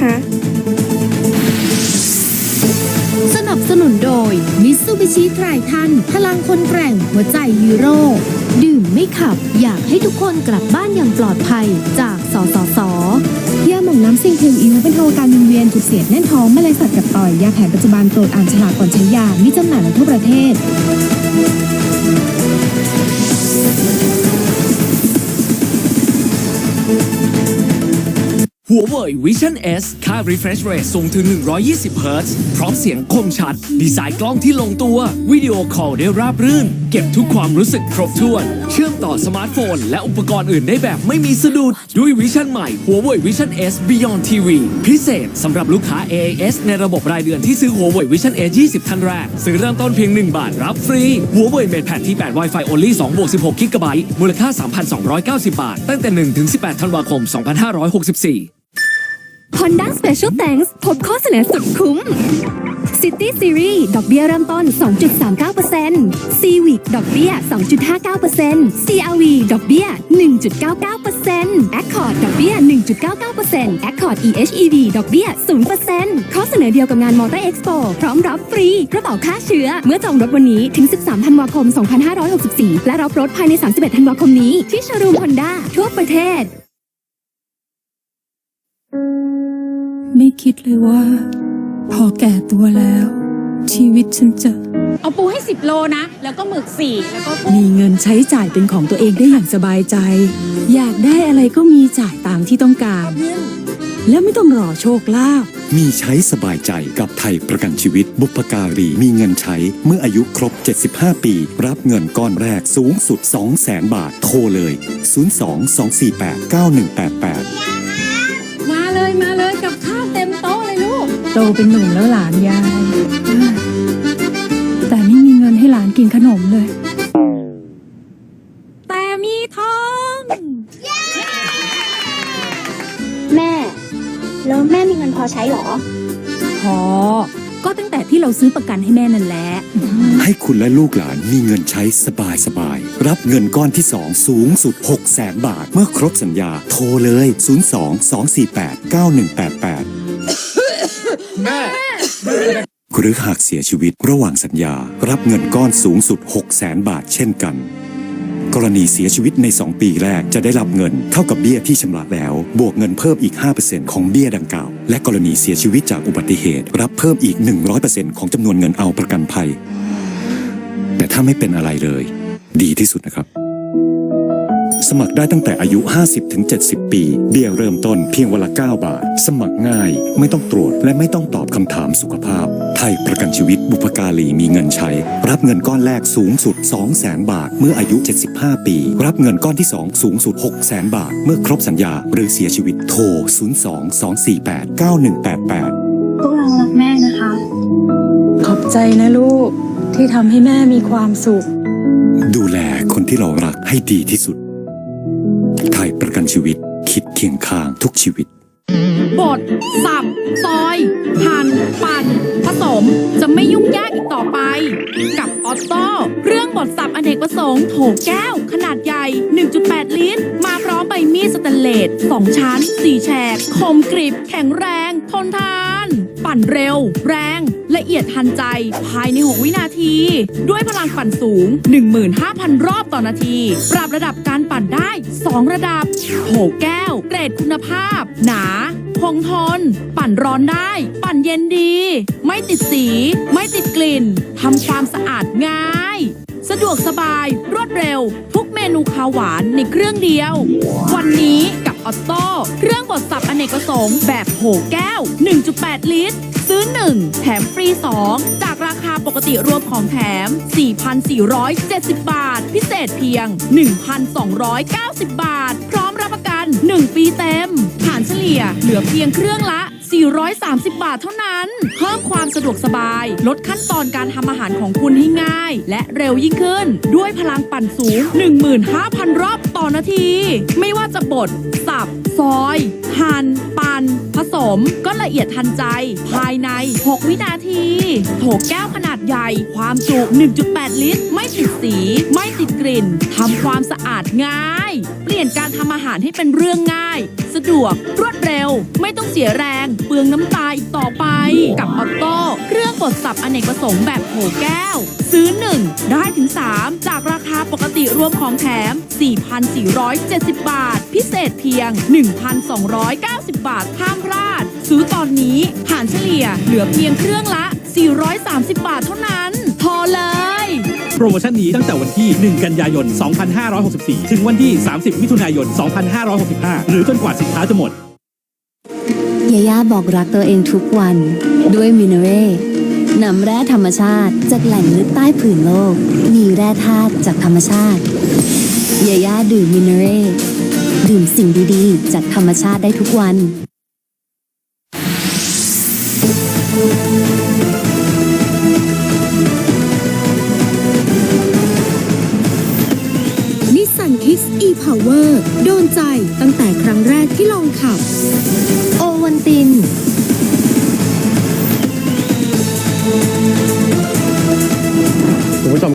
นะคะ สนับสนุนโดย Mitsubishi t r i t o n พลังคนแกร่งหัวใจฮีโร่ ดื่มไม่ขับ อยากให้ทุกคนกลับบ้านอย่างปลอดภัยจากสสสยาหม่องน้ำซิงเทลอิวเป็นโทรการวิงเวียนจุดเสียดแน่นท้องแมลงสัตว์กัดต่อย ยาแผนปัจจุบันโปรดอ่านฉลากก่อนใช้ยามีจำหน่ายในทั่วประเทศ หัวเว่ย Vision S ค่า refresh rate สูงถึง 120 Hz พร้อมเสียงคมชัด ดีไซน์กล้องที่ลงตัว วิดีโอคอลได้ราบรื่น เก็บทุกความรู้สึกครบถ้วน เชื่อมต่อสมาร์ทโฟน และอุปกรณ์อื่นได้แบบไม่มีสะดุด ด้วยวิชั่นใหม่หัวเว่ย Vision S Beyond TV พิเศษสำหรับลูกค้า AIS ในระบบรายเดือนที่ซื้อหัวเว่ย Vision S 20 ท่านแรก ซื้อเริ่มต้นเพียง 1 บาทรับฟรีหัวเว่ยเมดแพดที่ 8 Wi-Fi only 2บวก16กิกะไบต์มูลค่า 3,290 บาท ตั้งแต่ 1-18 ธันวาคม 2564 Honda Special Thanks พบข้อเสนอสุดคุ้ม City Series ดอกเบี้ยเริ่มต้น 2.39% Civic ดอกเบี้ย 2.59% CRV ดอกเบี้ย 1.99% Accord ดอกเบี้ย 1.99% Accord EHEV ดอกเบี้ย 0%ข้อเสนอเดียวกับงาน Motor Expo พร้อมรับฟรีกระเป๋าค่าเชื้อ เมื่อจองรถวันนี้ถึง 13 ธันวาคม 2564 และรับรถภายใน 31 ธันวาคมนี้ ที่โชว์รูม Honda ทั่วประเทศ คิดเลยว่า พอแก่ตัวแล้ว ชีวิตฉันจะเอาปูให้ 10 โลนะ แล้วก็หมึกสี่แล้วก็กุ้งมีเงินใช้จ่ายเป็นของตัวเองได้อย่างสบายใจ อยากได้อะไรก็มีจ่ายตามที่ต้องการ และไม่ต้องรอโชคลาภมีใช้สบายใจกับไทยประกันชีวิต บุพการีมีเงินใช้เมื่ออายุครบ 75 ปี รับเงินก้อนแรกสูงสุด 200,000 บาทโทรเลย 02-248-9188 มาเลยมาเลยกับข้าว โตเป็นหนุ่มแล้วหลานยาย แต่ไม่มีเงินให้หลานกินขนมเลย แต่มีทอง แม่ แล้วแม่มีเงินพอใช้หรอ พอ ก็ตั้งแต่ที่เราซื้อประกันให้แม่นั่นแหละ ให้คุณและลูกหลานมีเงินใช้สบายสบายๆรับเงินก้อนที่ 2 สูงสุด 600,000 บาท เมื่อครบสัญญา โทรเลย 02-248-9188หรือหากเสียชีวิตระหว่างสัญญา รับเงินก้อนสูงสุด 600,000บาทเช่นกัน กรณีเสียชีวิตใน 2 ปีแรกจะได้รับเงินเท่ากับเบี้ยที่ชำระแล้ว บวกเงินเพิ่มอีก 5%ของเบี้ยดังกล่าว และกรณีเสียชีวิตจากอุบัติเหตุ รับเพิ่มอีก 100%ของจำนวนเงินเอาประกันภัย แต่ถ้าไม่เป็นอะไรเลย ดีที่สุดนะครับ สมัครได้ตั้งแต่อายุ 50-70 ปี เบี้ยเริ่มต้นเพียงวันละ 9 บาท สมัครง่าย ไม่ต้องตรวจและไม่ต้องตอบคำถามสุขภาพ ไทยประกันชีวิตบุพการีมีเงินใช้ รับเงินก้อนแรกสูงสุด 200,000 บาท เมื่ออายุ 75 ปี รับเงินก้อนที่ 2 สูงสุด 600,000 บาท เมื่อครบสัญญาหรือเสียชีวิตโทร 02-248-9188 พวกเรารักแม่นะคะ ขอบใจนะลูกที่ทำให้แม่มีความสุข ดูแลคนที่เรารักให้ดีที่สุดไทย ประกันชีวิต คิดเคียงข้างทุกชีวิต บทสับ ซอย หั่นปั่น ผสม จะไม่ยุ่งยากอีกต่อไป กับออโต้เครื่องบดสับอเนกประสงค์โถแก้ว ขนาดใหญ่ 1.8 ลิตร มาพร้อมใบมีดสแตนเลส2ชั้น 4 แฉก คมกริบ แข็งแรง ทนทาน ปั่นเร็ว แรง ละเอียดทันใจ ภายใน 6 วินาที ด้วยพลังปั่นสูง 15,000 รอบต่อนาที ปรับระดับการปั่นได้ 2 ระดับโถแก้ว เกรดคุณภาพ หนาคงทน ปั่นร้อนได้ ปั่นเย็นดี ไม่ติดสี ไม่ติดกลิ่นทำความสะอาดง่าย สะดวกสบาย รวดเร็ว ทุกเมนูคาวหวานในเครื่องเดียว วันนี้ ออโต้เครื่องบดสับอเนกประสงค์แบบโหแก้ว 1.8 ลิตร ซื้อ 1 แถมฟรี 2 จากราคาปกติรวมของแถม 4,470 บาท พิเศษเพียง 1,290 บาท พร้อมรับประกัน 1 ปีเต็ม ฐานเฉลี่ยเหลือเพียงเครื่องละ 430 บาทเท่านั้น เพิ่มความสะดวกสบาย ลดขั้นตอนการทำอาหารของคุณให้ง่าย และเร็วยิ่งขึ้น ด้วยพลังปั่นสูง 15,000 รอบต่อนาที ไม่ว่าจะบด สับ ซอย หั่น นหั่นผสมก็ละเอียดทันใจ ภายใน 6 วินาที โถแก้วขนาดใหญ่ ความจุ 1.8 ลิตร ไม่ติดสี ไม่ติดกลิ่นทำความสะอาดง่าย เปลี่ยนการทำอาหารให้เป็นเรื่องง่าย สะดวก รวดเร็ว ไม่ต้องเสียแรง เปลืองน้ำตาอีกต่อไป กับออโต้เครื่องบดสับอเนกประสงค์แบบโถแก้ว ซื้อ 1 ได้ถึง 3 จากราคาปกติรวมของแถม 4,470 บาท พิเศษเพียง 1,290 บาทห้ามพลาด ซื้อตอนนี้หารเฉลี่ยเหลือเพียงเครื่องละ 430 บาทเท่านั้นพอเลย โปรโมชั่นนี้ตั้งแต่วันที่ 1 กันยายน 2564 ถึงวันที่ 30 มิถุนายน 2565 หรือจนกว่าสินค้าจะหมด ยาย่าบอกรักตัวเองทุกวันด้วยมินเร่นำแร่ธรรมชาติ จากแหล่งลึกใต้ผืนโลก มีแร่ธาตุจากธรรมชาติ ยาย่าดื่มมินเร่ดื่มสิ่งดีๆ จากธรรมชาติได้ทุกวัน นิสสันคิสอีพาวเวอร์โดนใจตั้งแต่ครั้งแรกที่ลองขับ โอวันติน คุณผู้ชม